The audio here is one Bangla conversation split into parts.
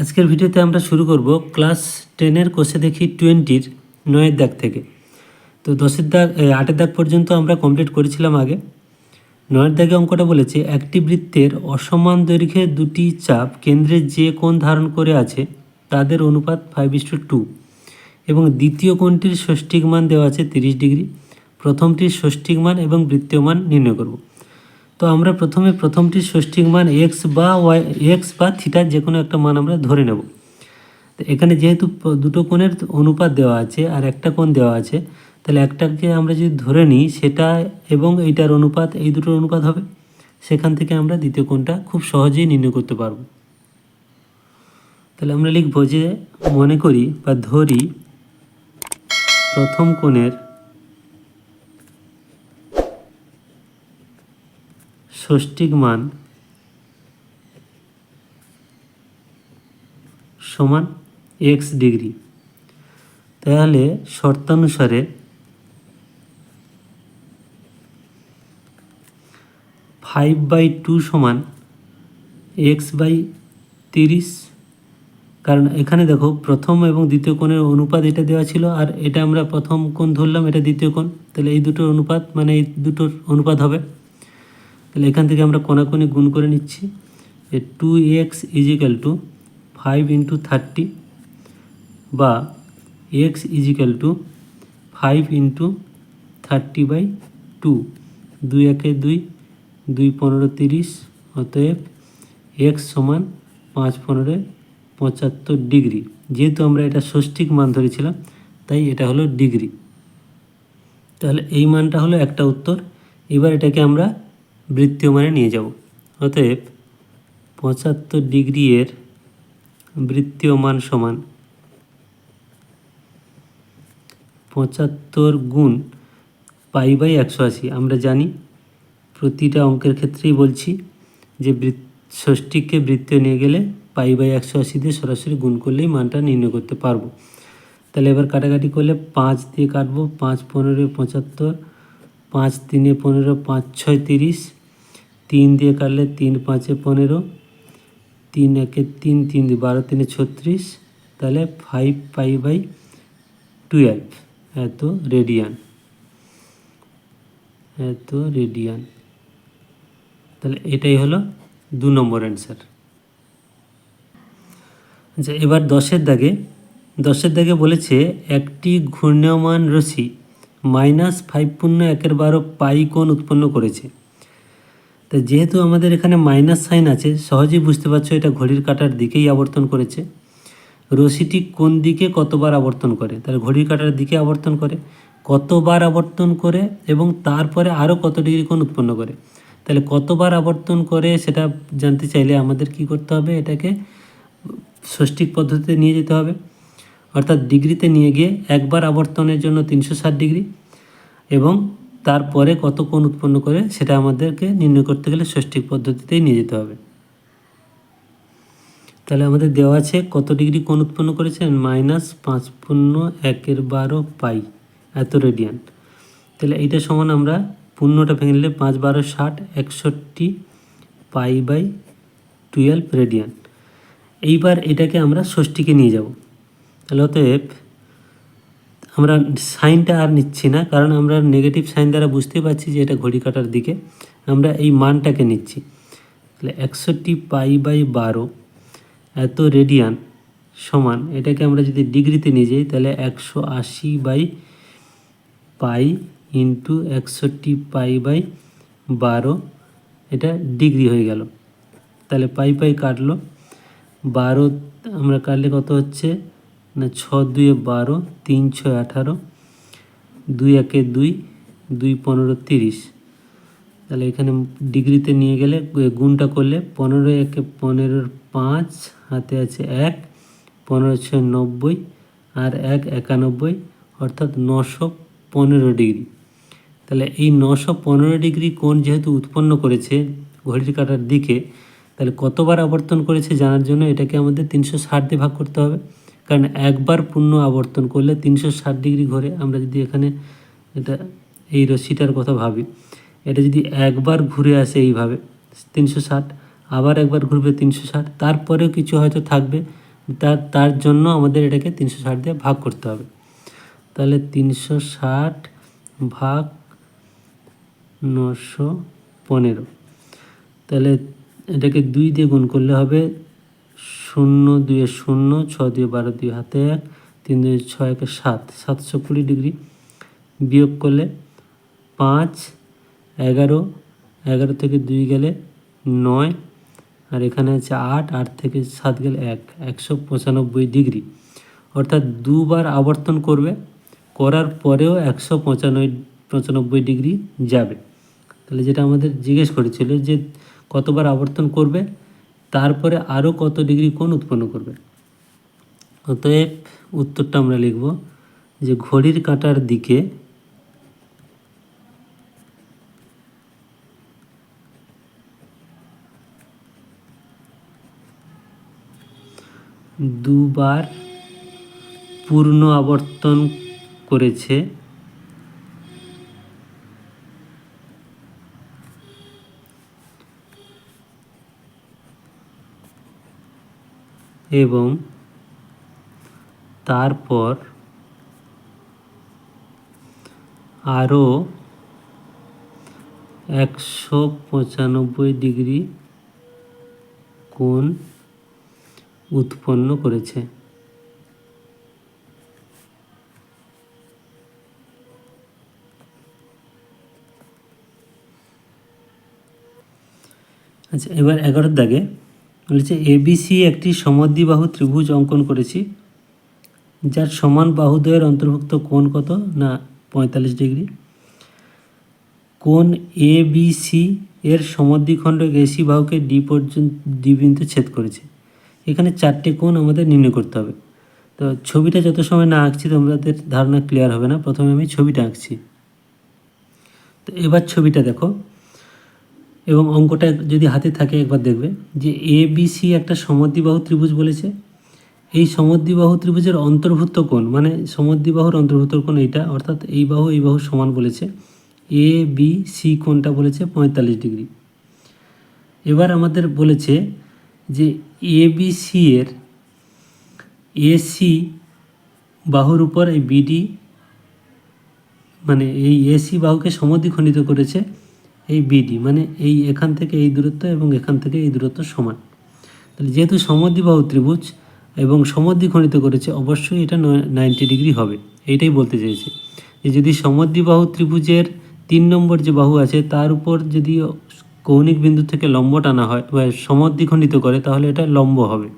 আজকের ভিডিওতে আমরা শুরু করব ক্লাস টেনের কোষে দেখি টোয়েন্টির নয়ের দাগ থেকে। তো দশের দাগ আটের দাগ পর্যন্ত আমরা কমপ্লিট করেছিলাম আগে। নয়ের দাগে অঙ্কটা বলেছে, একটি বৃত্তের অসমান দৈর্ঘ্যে দুটি চাপ কেন্দ্রে যে কোণ ধারণ করে আছে, তাদের অনুপাত ফাইভ ইস টু টু এবং দ্বিতীয় কোণটির ষষ্ঠিক মান দেওয়া আছে তিরিশ ডিগ্রি। প্রথমটির ষষ্ঠিক মান এবং বৃত্তীয় মান নির্ণয় করব। তো আমরা প্রথমে প্রথমটি ষষ্ঠিক মান এক্স বা ওয়াই এক্স বা থিটার যে কোনো একটা মান আমরা ধরে নেব। তো এখানে যেহেতু দুটো কোণের অনুপাত দেওয়া আছে আর একটা কোণ দেওয়া আছে, তাহলে একটাকে আমরা যদি ধরে নিই, সেটা এবং এইটার অনুপাত, এই দুটোর অনুপাত হবে। সেখান থেকে আমরা দ্বিতীয় কোণটা খুব সহজেই নির্ণয় করতে পারব। তাহলে আমরা লিখব যে মনে করি বা ধরি প্রথম কোণের ষষ্ঠিক মান সমান এক্স ডিগ্রি। তাহলে শর্তানুসারে ফাইভ বাই টু সমান এক্স বাই তিরিশ। কারণ এখানে দেখো প্রথম এবং দ্বিতীয় কোণের অনুপাত এটা দেওয়া ছিল আর এটা আমরা প্রথম কোণ ধরলাম, এটা দ্বিতীয় কোণ। তাহলে এই দুটোর অনুপাত মানে এই দুটোর অনুপাত হবে। তাহলে এখান থেকে আমরা কোনাকুনি গুণ করে নিচ্ছি। Two X equal to five into thirty বা X equal to five into thirty by two দুই একে দুই দুই পনেরো তিরিশ, অতএব এক্স সমান পাঁচ পনেরো পঁচাত্তর ডিগ্রি। যেহেতু আমরা এটা ষষ্ঠিক মান ধরেছিলাম, তাই এটা হলো ডিগ্রি। তাহলে এই মানটা হলো একটা উত্তর। এবার এটাকে আমরা বৃত্তীয় মানে নিয়ে যাব। অতএব পঁচাত্তর ডিগ্রি এর বৃত্তীয় মান সমান পঁচাত্তর গুণ পাই বাই একশো আশি। আমরা জানি প্রতিটা অঙ্কের ক্ষেত্রেই বলছি যে ষষ্ঠীকে বৃত্তীয় নিয়ে গেলে পাই বাই একশো আশি দিয়ে সরাসরি গুণ করলেই মানটা নির্ণয় করতে পারব। তাহলে এবার কাটাকাটি করলে পাঁচ দিয়ে কাটবো, পাঁচ পনেরো, পঁচাত্তর, পাঁচ তিনে পনেরো, পাঁচ ছয় তিরিশ তিন দিয়ে কাটলে তিন পাঁচে পনেরো, তিন একে তিন তিন বারো, তিনে ছত্রিশ, তাহলে ফাইভ পাই বাই টুয়েলভ এত রেডিয়ান এত রেডিয়ান তাহলে এটাই হলো দু নম্বর অ্যান্সার আচ্ছা এবার দশের দাগে দশের দাগে বলেছে একটি ঘূর্ণায়মান রশ্মি মাইনাস ফাইভ পূর্ণ একের বারো পাই কোণ উৎপন্ন করেছে। তা যেহেতু আমাদের এখানে মাইনাস সাইন আছে, সহজেই বুঝতে পারছ এটা ঘড়ির কাঁটার দিকেই আবর্তন করেছে। রশিটি কোন দিকে কতবার আবর্তন করে? তাহলে ঘড়ির কাঁটার দিকে আবর্তন করে, কতবার আবর্তন করে এবং তারপরে আরও কত ডিগ্রি কোণ উৎপন্ন করে? তাহলে কতবার আবর্তন করে সেটা জানতে চাইলে আমাদের কি করতে হবে? এটাকে ষষ্ঠিক পদ্ধতিতে নিয়ে যেতে হবে। অর্থাৎ ডিগ্রিতে নিয়ে গিয়ে একবার আবর্তনের জন্য তিনশো ষাট ডিগ্রি এবং তারপরে কত কোণ উৎপন্ন করে সেটা আমাদেরকে নির্ণয় করতে গেলে ষষ্ঠিক পদ্ধতিতেই নিয়ে যেতে হবে। তাহলে আমাদের দেওয়া আছে কত ডিগ্রি কোণ উৎপন্ন করেছেন মাইনাস পাঁচ পূর্ণ একের বারো পাই, এত রেডিয়ান। তাহলে এইটা সমান আমরা পূর্ণটা ভেঙে নিলে পাঁচ বারো ষাট একষট্টি পাই বাই টুয়েলভ রেডিয়ান। এইবার এটাকে আমরা ষষ্ঠীকে নিয়ে যাব। তাহলে অতএব আমরা সাইনটা আর নিচ্ছি না, কারণ আমরা নেগেটিভ সাইন দ্বারা বুঝতে পারছি যে এটা ঘড়ি কাটার দিকে। আমরা এই মানটাকে নিচ্ছি। তাহলে একষট্টি পাই বাই বারো এত রেডিয়ান সমান, এটাকে আমরা যদি ডিগ্রিতে নিয়ে যাই, তাহলে একশো আশি বাই পাই ইন্টু একষট্টি পাই বাই বারো, এটা ডিগ্রি হয়ে গেল। তাহলে পাই পাই কাটলো। বারো, আমরা কাটলে কত হচ্ছে? না ছ দুয়ে বারো, তিন, ছয়, আঠারো, দুই, একে দুই দুই, পনেরো, তিরিশ। তাহলে এখানে ডিগ্রিতে নিয়ে গেলে গুণটা করলে পনেরো, একে পনেরোর পাঁচ, হাতে আছে এক, পনেরো, ছয়, নব্বই, আর এক, একানব্বই, অর্থাৎ নশো পনেরো ডিগ্রি। তাহলে এই নশো পনেরো ডিগ্রি কোণ যেহেতু উৎপন্ন করেছে ঘড়ির কাটার দিকে, তাহলে কতবার আবর্তন করেছে জানার জন্য এটাকে আমাদের তিনশো ষাট দিয়ে ভাগ করতে হবে। কারণ একবার পূর্ণ আবর্তন করলে তিনশো ষাট ডিগ্রি ঘরে। আমরা যদি এখানে এটা, এই রশ্মিটার কথা ভাবি, এটা যদি একবার ঘুরে আসে এইভাবে, তিনশো ষাট, আবার একবার ঘুরবে তিনশো ষাট, তারপরেও কিছু হয়তো থাকবে তার তার জন্য আমাদের এটাকে তিনশো ষাট দিয়ে ভাগ করতে হবে। তাহলে তিনশো ষাট ভাগ নশো পনেরো, তাহলে এটাকে দুই দিয়ে গুণ করলে হবে শূন্য দুয়ে শূন্য ছ দিয়ে বারো দুই হাতে এক তিন দুই ছয় একে সাত, সাতশো কুড়ি ডিগ্রি বিয়োগ করলে পাঁচ, এগারো এগারো থেকে দুই গেলে নয়, আর এখানে আছে আট আট থেকে সাত গেলে এক, একশো পঁচানব্বই ডিগ্রি। অর্থাৎ দুবার আবর্তন করবে, করার পরেও একশো পঁচানব্বই পঁচানব্বই ডিগ্রি যাবে। তাহলে যেটা আমাদের জিজ্ঞেস করেছিল যে কতবার আবর্তন করবে তারপরে আরও কত ডিগ্রি কোণ উৎপন্ন করবে? অতএব উত্তরটা আমরা লিখব যে ঘড়ির কাঁটার দিকে দুবার পূর্ণ আবর্তন করেছে এবং তারপর আরও একশো পঁচানব্বই ডিগ্রি কোণ উৎপন্ন করেছে। আচ্ছা এবার এগারোর দাগে বলেছে এবিসি একটি সমদ্বিবাহু ত্রিভুজ অঙ্কন করেছি, যার সমান বাহুদ্বয়ের অন্তর্ভুক্ত কোণ কত? না, পঁয়তাল্লিশ ডিগ্রি। কোণ এ বি সি এর সমদ্বিখণ্ড এসি বাহুকে ডি পর্যন্ত ডি বিন্দু ছেদ করেছে। এখানে চারটে কোণ আমাদের নির্ণয় করতে হবে। তো ছবিটা যত সময় না আঁকছি, তোমাদের ধারণা ক্লিয়ার হবে না। প্রথমে আমি ছবিটা আঁকছি। তো এবার ছবিটা দেখো। এবং অঙ্কটা যদি হাতে থাকে, একবার দেখবে যে এ বি সি একটা সমদ্বিবাহু ত্রিভুজ বলেছে। এই সমদ্বিবাহু ত্রিভুজের অন্তর্ভুক্ত কোণ মানে সমদ্বিবাহুর অন্তর্ভুক্ত কোণ এইটা, অর্থাৎ এই বাহু এই বাহু সমান বলেছে। এ বি সি কোণটা বলেছে পঁয়তাল্লিশ ডিগ্রি। এবার আমাদের বলেছে যে এ বি সি এর এসি বাহুর উপর এই বিডি মানে এই এসি বাহুকে সমদ্বিখণ্ডিত করেছে। এই বিডি মানে এই এখান থেকে এই দূরত্ব এবং এখান থেকে এই দূরত্ব সমান। তাহলে যেহেতু সমদ্বিবাহু ত্রিভুজ এবং সমদ্বি সমদ্বিখণ্ডিত করেছে, অবশ্যই এটা নাইনটি ডিগ্রি হবে। এইটাই বলতে চেয়েছে যে যদি সমদ্বিবাহু ত্রিভুজের তিন নম্বর যে বাহু আছে, তার উপর যদি কৌণিক বিন্দু থেকে লম্ব টানা হয়, বা সমদ্বিখণ্ডিত করে, তাহলে এটা লম্ব হবে।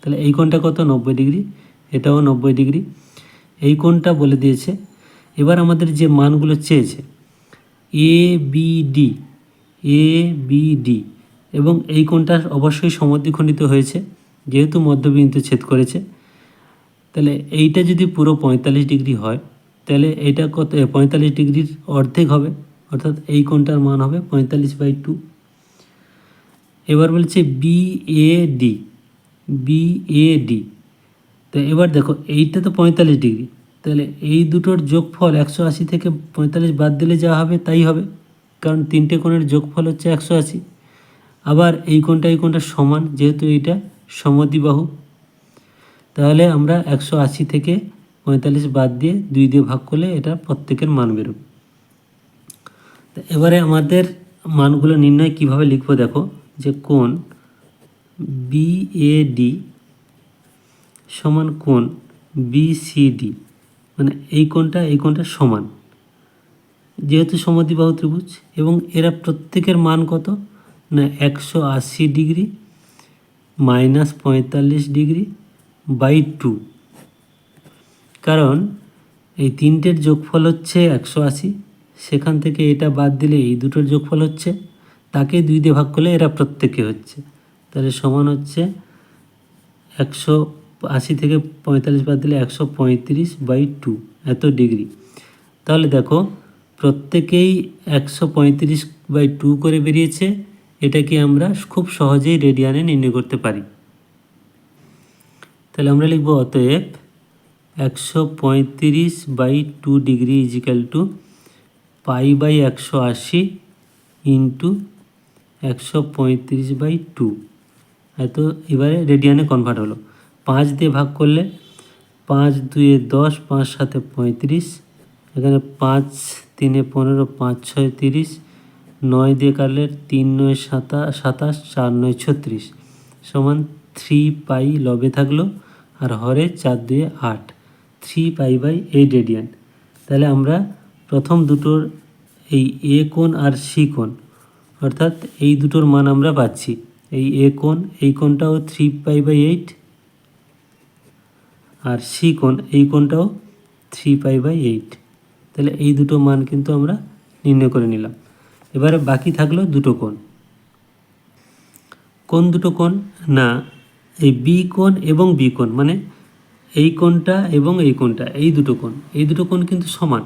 তাহলে এই কোণটা কত? নব্বই ডিগ্রি এটাও নব্বই ডিগ্রি এই কোণটা বলে দিয়েছে। এবার আমাদের যে মানগুলো চেয়েছে A B D A B D এবং এই কোণটা অবশ্যই সমদ্বিখণ্ডিত হয়েছে, যেহেতু মধ্যবিন্দু ছেদ করেছে। তাহলে এইটা যদি পুরো পঁয়তাল্লিশ ডিগ্রি হয়, তাহলে এইটা কত পঁয়তাল্লিশ ডিগ্রির অর্ধেক হবে, অর্থাৎ এই কোণটার মান হবে পঁয়তাল্লিশ বাই টু। এবার বলছে B A D B A D তো এবার দেখো, এইটা তো পঁয়তাল্লিশ ডিগ্রি। তাহলে এই দুটোর যোগফল একশো আশি থেকে পঁয়তাল্লিশ বাদ দিলে যা হবে তাই হবে। কারণ তিনটে কোণের যোগফল হচ্ছে একশো আশি। আবার এই কোণটা এই কোণটা সমান, যেহেতু এইটা সমদ্বিবাহু। তাহলে আমরা একশো আশি থেকে পঁয়তাল্লিশ বাদ দিয়ে দুই দিয়ে ভাগ করলে এটা প্রত্যেকের মান বেরোবে। এবারে আমাদের মানগুলো নির্ণয় কীভাবে লিখব দেখো, যে কোন বিএডি সমান কোন বিসিডি মানে এই কোণটা এই কোণটা সমান। যেহেতু সমদ্বিবাহু ত্রিভুজ, এবং এরা প্রত্যেকের মান কত? না, একশো আশি ডিগ্রি মাইনাস পঁয়তাল্লিশ ডিগ্রি বাই টু। কারণ এই তিনটের যোগফল হচ্ছে একশো আশি। সেখান থেকে এটা বাদ দিলে এই দুটোর যোগফল হচ্ছে। তাকে দুই দিয়ে ভাগ করলে এরা প্রত্যেকে হচ্ছে। তাহলে সমান হচ্ছে একশো আশি থেকে পঁয়তাল্লিশ বাদ দিলে একশো পঁয়ত্রিশ বাই টু, এত ডিগ্রি। তাহলে দেখো, প্রত্যেকেই একশো পঁয়ত্রিশ বাই টু করে বেরিয়েছে, এটাকে আমরা খুব সহজেই রেডিয়ানে নির্ণয় করতে পারি। তাহলে আমরা লিখব অতএব একশো পঁয়ত্রিশ by two degree equal to pi by একশো আশি ইন্টু একশো পঁয়ত্রিশ বাই টু। এত এবারে রেডিয়ানে কনভার্ট হলো। পাঁচ দিয়ে ভাগ করলে পাঁচ দুয়ে দশ, পাঁচ সাতে পঁয়ত্রিশ। এখানে পাঁচ তিনে পনেরো, পাঁচ ছয় তিরিশ। নয় দিয়ে কাটলে তিন নয় সাতা, সাতাশ, চার নয় ছত্রিশ। সমান থ্রি পাই লবে থাকল আর হরে চার দুয়ে আট। Three pi by eight radian. তাহলে আমরা প্রথম দুটোর এই এ কোণ আর সি কোণ, অর্থাৎ এই দুটোর মান আমরা পাচ্ছি। এই এ কোণ, এই কোণটাও থ্রি পাই বাই এইট। আর সি কোণ, এই কোণটাও থ্রি পাই বাই এইট তাহলে এই দুটো মান কিন্তু আমরা নির্ণয় করে নিলাম। এবারে বাকি থাকল দুটো কোণ। কোন দুটো কোণ? না, এই বি কোণ এবং বি কোণ মানে এই কোণটা এবং এই কোণটা, এই দুটো কোণ। এই দুটো কোণ কিন্তু সমান।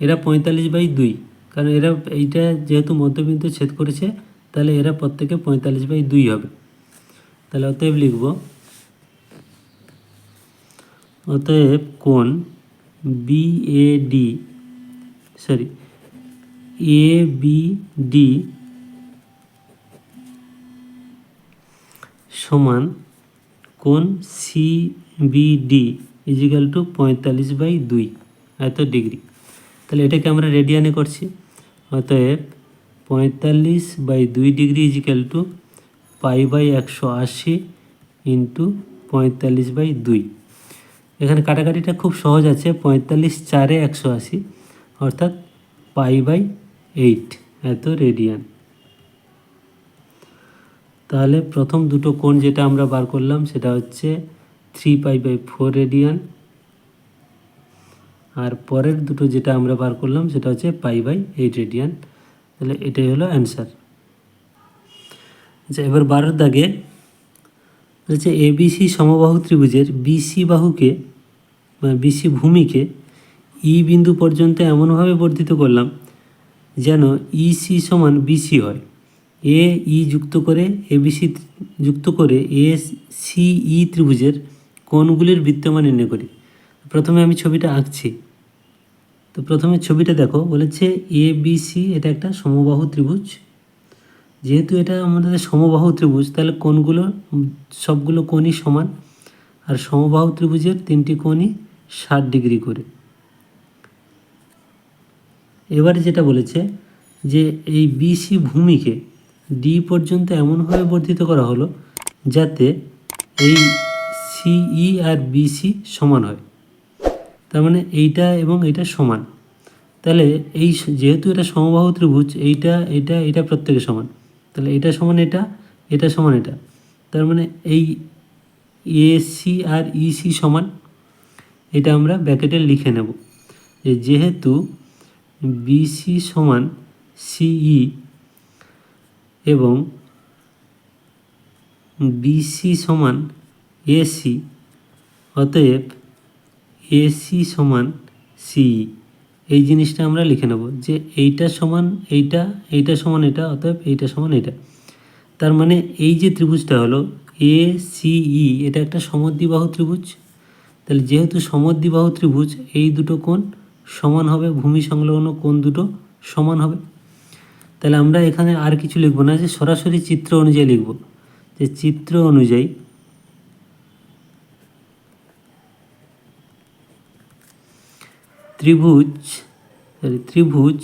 এরা পঁয়তাল্লিশ বাই দুই। কারণ এরা, এইটা যেহেতু মধ্যবিন্দু ছেদ করেছে, তাহলে এরা প্রত্যেকে পঁয়তাল্লিশ বাই দুই হবে। তাহলে অতএব লিখব অতএব কোণ B A D sorry A B D সমান কোণ C B D equal to পঁয়তাল্লিশ বাই দুই, এত ডিগ্রি তাহলে এটাকে আমরা রেডিয়ানে করছি। অতএব পঁয়তাল্লিশ বাই দুই degree equal to pi by একশো আশি ইন্টু পঁয়তাল্লিশ বাই দুই। এখানে কাটাকাটিটা খুব সহজ আছে, পঁয়তাল্লিশ চারে একশো আশি, অর্থাৎ পাই বাই এইট, এত রেডিয়ান। তাহলে প্রথম দুটো কোণ যেটা আমরা বার করলাম সেটা হচ্ছে three pi by four radian, আর পরের দুটো যেটা আমরা বার করলাম সেটা হচ্ছে পাই বাই এইট রেডিয়ান। তাহলে এটাই হলো অ্যান্সার। আচ্ছা এবার বারোর দাগে হচ্ছে এবিসি সমবাহু ত্রিভুজের বিসি বাহুকে বা বিসি ভূমিকে ই বিন্দু পর্যন্ত এমনভাবে বর্ধিত করলাম যেন ইসি সমান বিসি হয়। এ ই যুক্ত করে, এ এবিসি যুক্ত করে, এ সি ই ত্রিভুজের কোণগুলির বৃত্তমান নির্ণয় করি। প্রথমে আমি ছবিটা আঁকছি। তো প্রথমে ছবিটা দেখো, বলেছে এ বি সি, এটা একটা সমবাহু ত্রিভুজ। যেহেতু এটা আমাদের সমবাহু ত্রিভুজ তাহলে কোণগুলো উম, সবগুলো কোণই সমান। আর সমবাহু ত্রিভুজের তিনটি কোণই ষাট ডিগ্রি করে। এবারে যেটা বলেছে যে এই বিসি ভূমিকে ডি পর্যন্ত এমনভাবে বর্ধিত করা হলো যাতে এই সিই আর বিসি সমান হয়। তার মানে এইটা এবং এটা সমান। তাহলে এই যেহেতু এটা সমবাহু ত্রিভুজ এইটা এটা এটা প্রত্যেকে সমান। তাহলে এটা সমান এটা এটা সমান এটা। তার মানে এই এসি আর ইসি সমান, এটা আমরা ব্যাকেটে লিখে নেব। যে যেহেতু বিসি সমান সিই এবং বিসি সমান এসি অতএব এসি সমান সিই এই জিনিসটা আমরা লিখে নেব যে এইটা সমান এইটা এইটা সমান এটা, অতএব এইটা সমান এটা। তার মানে এই যে ত্রিভুজটা হলো এ সিই এটা একটা সমদ্বিবাহু ত্রিভুজ। তাহলে যেহেতু সমদ্বিবাহু ত্রিভুজ, এই দুটো কোণ সমান হবে, ভূমি সংলগ্ন কোণ দুটো সমান হবে। তাহলে আমরা এখানে আর কিছু লিখব না, যে সরাসরি চিত্র অনুযায়ী লিখব। যে চিত্র অনুযায়ী ত্রিভুজ সরি ত্রিভুজ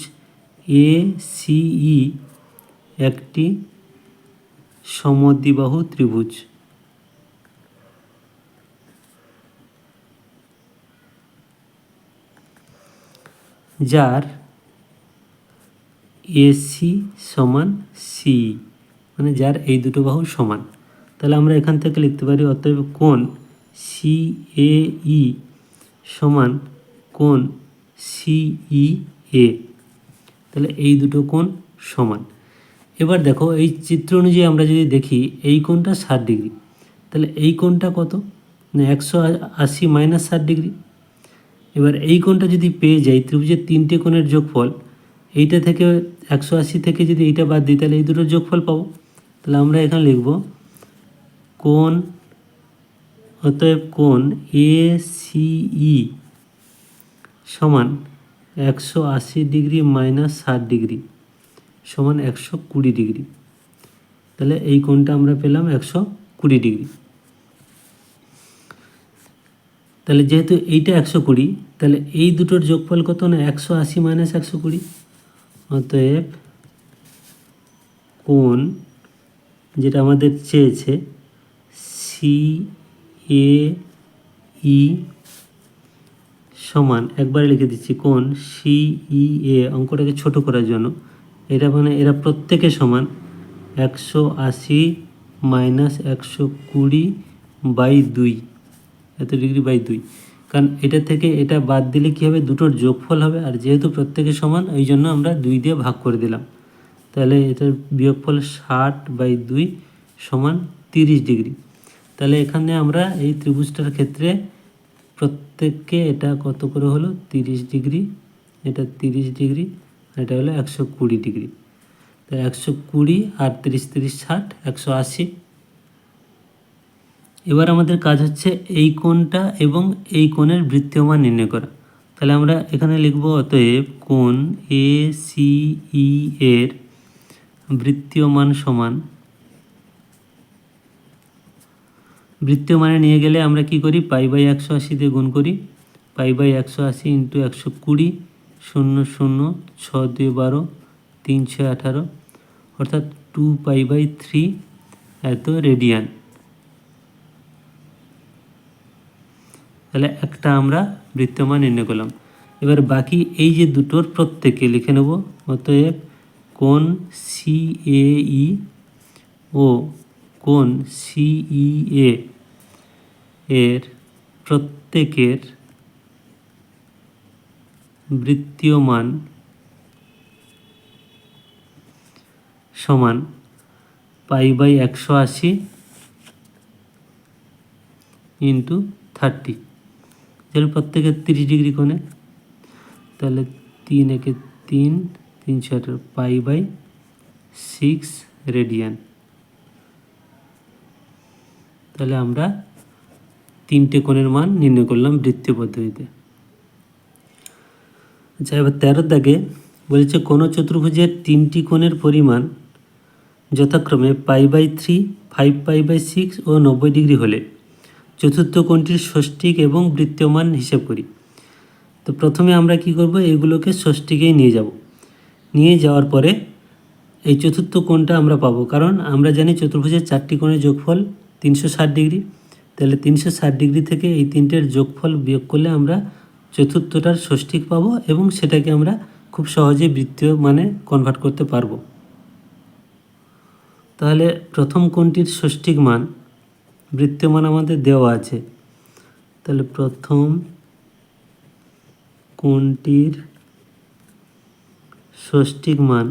এ সিই একটি সমদ্বিবাহু ত্রিভুজ। যার এসি সমান সি মানে যার এই দুটো বাহু সমান। তাহলে আমরা এখান থেকে লিখতে পারি, অতএব কোণ সি এ ই সমান কোণ সিই এ তাহলে এই দুটো কোণ সমান। এবার দেখো, এই চিত্র অনুযায়ী আমরা যদি দেখি, এই কোণটা ষাট ডিগ্রি। তাহলে এই কোণটা কত? না, একশো আশি মাইনাস ষাট ডিগ্রি। এবার এই কোণটা যদি পেয়ে যাই, ত্রিভুজের তিনটে কোণের যোগফল, এইটা থেকে একশো আশি থেকে যদি এইটা বাদ দিই, তাহলে এই দুটোর যোগফল পাবো। তাহলে আমরা এখানে লিখব, কোণ, অতএব কোণ এ সিই সমান একশো আশি ডিগ্রি মাইনাস ষাট ডিগ্রি সমান একশো কুড়ি ডিগ্রি। তাহলে এই কোণটা আমরা পেলাম একশো কুড়ি ডিগ্রি। তাহলে যেহেতু এইটা একশো কুড়ি, তাহলে এই দুটোর যোগফল কত না একশো আশি মাইনাস একশো কুড়ি? অতএব কোণ যেটা আমাদের চেয়েছে সি এ ই সমান একবারে লিখে দিচ্ছি কোণ সি ই এ অঙ্কটাকে ছোট করার জন্য। এটা মানে এরা প্রত্যেকে সমান একশো আশি মাইনাস একশো কুড়ি বাই দুই, এত ডিগ্রি বাই দুই। কারণ এটা থেকে এটা বাদ দিলে কী হবে? দুটোর যোগফল হবে। আর যেহেতু প্রত্যেকে সমান, এই জন্য আমরা দুই দিয়ে ভাগ করে দিলাম। তাহলে এটার বিয়োগফল ষাট বাই দুই সমান তিরিশ ডিগ্রি। তাহলে এখানে আমরা এই ত্রিভুজটার ক্ষেত্রে প্রত্যেককে এটা কত করে হলো? তিরিশ ডিগ্রি। এটা তিরিশ ডিগ্রি এটা হলো একশো কুড়ি ডিগ্রি। তো একশো কুড়ি আর তিরিশ তিরিশ, ষাট, একশো আশি। এবার আমাদের কাজ হচ্ছে এই কোণটা এবং এই কোণের বৃত্তীয় মান নির্ণয় করা। তাহলে আমরা এখানে লিখব অতএব কোণ এ সি ই এর বৃত্তীয় মান সমান বৃত্তীয় মানে নিয়ে গেলে আমরা কি করি? পাই বাই একশো আশি দিয়ে গুণ করি। পাই বাই একশো আশি ইন্টু একশো কুড়ি শূন্য শূন্য ছ দুই বারো তিন ছয় আঠারো। অর্থাৎ টু পাই বাই থ্রি এত রেডিয়ান। তাহলে একটা আমরা বৃত্তমান নির্ণয় করলাম। এবার বাকি এই যে দুটোর প্রত্যেকে লিখে নেব। অতএব কোন সি এ ই ও কোন সিইএ এর প্রত্যেকের বৃত্তীয় মান সমান পাই বাই একশো আশি ইন্টু থার্টি যেটা প্রত্যেকের তিরিশ ডিগ্রি কোণে, তাহলে তিন একে তিন তিন পাই বাই সিক্স রেডিয়ান। তাহলে আমরা তিনটে কোণের মান নির্ণয় করলাম বৃত্তীয় পদ্ধতিতে। আচ্ছা এবার তেরো দাগে বলেছে কোনো চতুর্ভুজের তিনটি কোণের পরিমাণ যথাক্রমে pi by three, five pi by six ও নব্বই ডিগ্রি হলে চতুর্থ কোণটির ষষ্ঠিক এবং বৃত্তীয় মান হিসেব করি। তো প্রথমে আমরা কি করব? এগুলোকে ষষ্ঠিকেই নিয়ে যাব। নিয়ে যাওয়ার পরে এই চতুর্থ কোণটা আমরা পাবো। কারণ আমরা জানি চতুর্ভুজের চারটি কোণের যোগফল তিনশো ষাট ডিগ্রি। তাহলে তিনশো ষাট ডিগ্রি থেকে এই তিনটের যোগফল বিয়োগ করলে আমরা চতুর্থটার ষষ্ঠিক পাবো এবং সেটাকে আমরা খুব সহজে বৃত্তীয় মানে কনভার্ট করতে পারব। তাহলে প্রথম কোণটির ষষ্ঠিক মান? বৃত্তীয় মান আমাদের দেওয়া আছে। তাহলে প্রথম কোণটির ষষ্ঠিক মান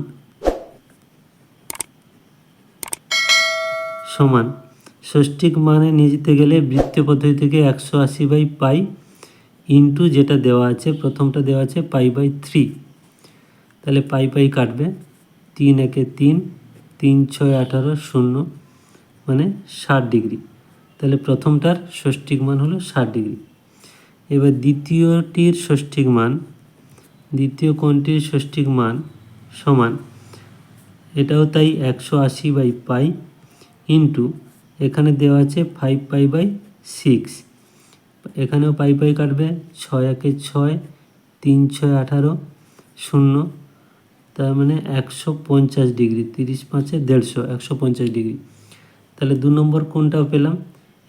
সমান? ষষ্ঠিক মানে নিয়ে যেতে গেলে বৃত্তীয় পদ্ধতি থেকে একশো আশি বাই পাই ইন্টু যেটা দেওয়া আছে, প্রথমটা দেওয়া আছে পাই বাই থ্রি। তাহলে পাই পাই কাটবে। তিন একে তিন তিন ছয় আঠারো শূন্য মানে ষাট ডিগ্রি। তাহলে প্রথমটার ষষ্ঠিক মান হলো ষাট ডিগ্রি। এবার দ্বিতীয়টির ষষ্ঠিক মান, দ্বিতীয় কোণটির ষষ্ঠিক মান সমান? এটাও তাই একশো আশি বাই পাই ইন্টু এখানে দেওয়া আছে ফাইভ পাই বাই সিক্স এখানেও পাই পাই কাটবে, ছয় একে ছয়, তিন ছয় আঠারো, শূন্য। তার মানে একশো পঞ্চাশ ডিগ্রি, তিরিশ পাঁচে দেড়শো, একশো পঞ্চাশ ডিগ্রি। তাহলে দু নম্বর কোনটাও পেলাম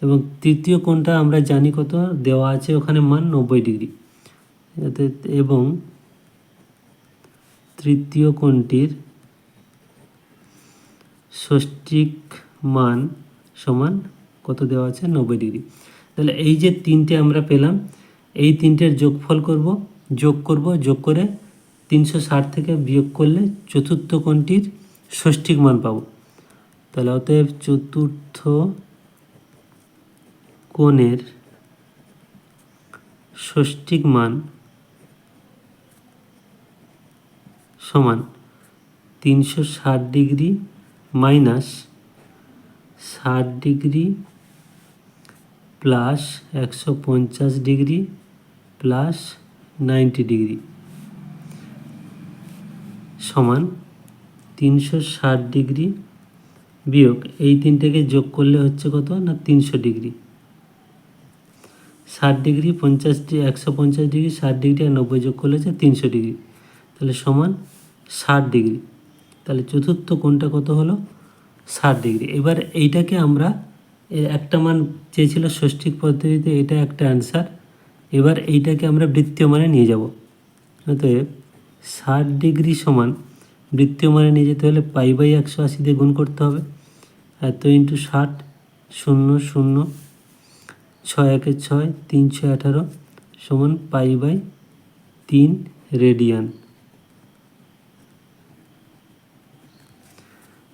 এবং তৃতীয় কোনটা আমরা জানি কত? দেওয়া আছে ওখানে মান নব্বই ডিগ্রি। এবং তৃতীয় কোণটির ষষ্ঠিক মান সমান কত দেওয়া আছে? নব্বই ডিগ্রি। তাহলে এই যে তিনটে আমরা পেলাম, এই তিনটের যোগফল করব, যোগ করব, যোগ করে তিনশো ষাট থেকে বিয়োগ করলে চতুর্থ কোণটির ষষ্ঠিক মান পাব। তাহলে অতএব চতুর্থ কোণের ষষ্ঠিক মান সমান তিনশো ষাট ডিগ্রি মাইনাস ষাট ডিগ্রি প্লাস একশো পঞ্চাশ ডিগ্রি প্লাস নাইনটি ডিগ্রি সমান তিনশো ষাট ডিগ্রি বিয়োগ। এই তিনটেকে যোগ করলে হচ্ছে কত না তিনশো ডিগ্রি? ষাট ডিগ্রি পঞ্চাশ একশো পঞ্চাশ ডিগ্রি, ষাট ডিগ্রি আর নব্বই যোগ করলে হচ্ছে তিনশো ডিগ্রি। তাহলে সমান ষাট ডিগ্রি। তাহলে চতুর্থ কোণটা কত হলো? ষাট ডিগ্রি এবার এইটাকে আমরা একটা মান চেয়েছিল ষষ্ঠিক পদ্ধতিতে এটা একটা অ্যান্সার এবার এইটাকে আমরা বৃত্তীয় মানে নিয়ে যাব। অতএব ষাট ডিগ্রি সমান বৃত্তীয় মানে নিয়ে যেতে হলে পাই বাই একশো আশি দিয়ে গুণ করতে হবে। এত ইন্টু ষাট, শূন্য শূন্য, ছয় একে ছয়, তিন ছয় আঠারো সমান পাই বাই তিন রেডিয়ান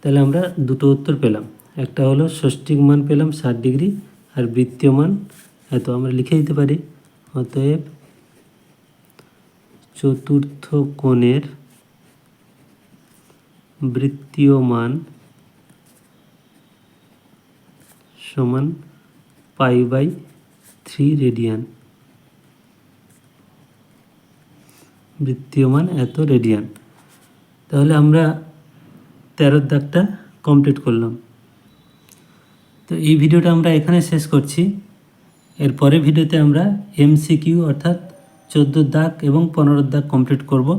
তাহলে আমরা দুটো উত্তর পেলাম। একটা হলো ষষ্ঠিক মান পেলাম ষাট ডিগ্রি আর বৃত্তীয় মান এত আমরা লিখে দিতে পারি। অতএব চতুর্থ কোণের বৃত্তীয় মান সমান পাই বাই থ্রি রেডিয়ান। বৃত্তীয় মান এত রেডিয়ান। তাহলে আমরা তেরোর দাগটা কমপ্লিট করলাম। তো এই ভিডিওটা আমরা এখানে শেষ করছি। এর পরে ভিডিওতে আমরা এমসিকিউ অর্থাৎ চোদ্দোর দাগ এবং পনেরোর দাগ কমপ্লিট করব।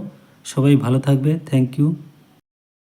সবাই ভালো থাকবে। Thank you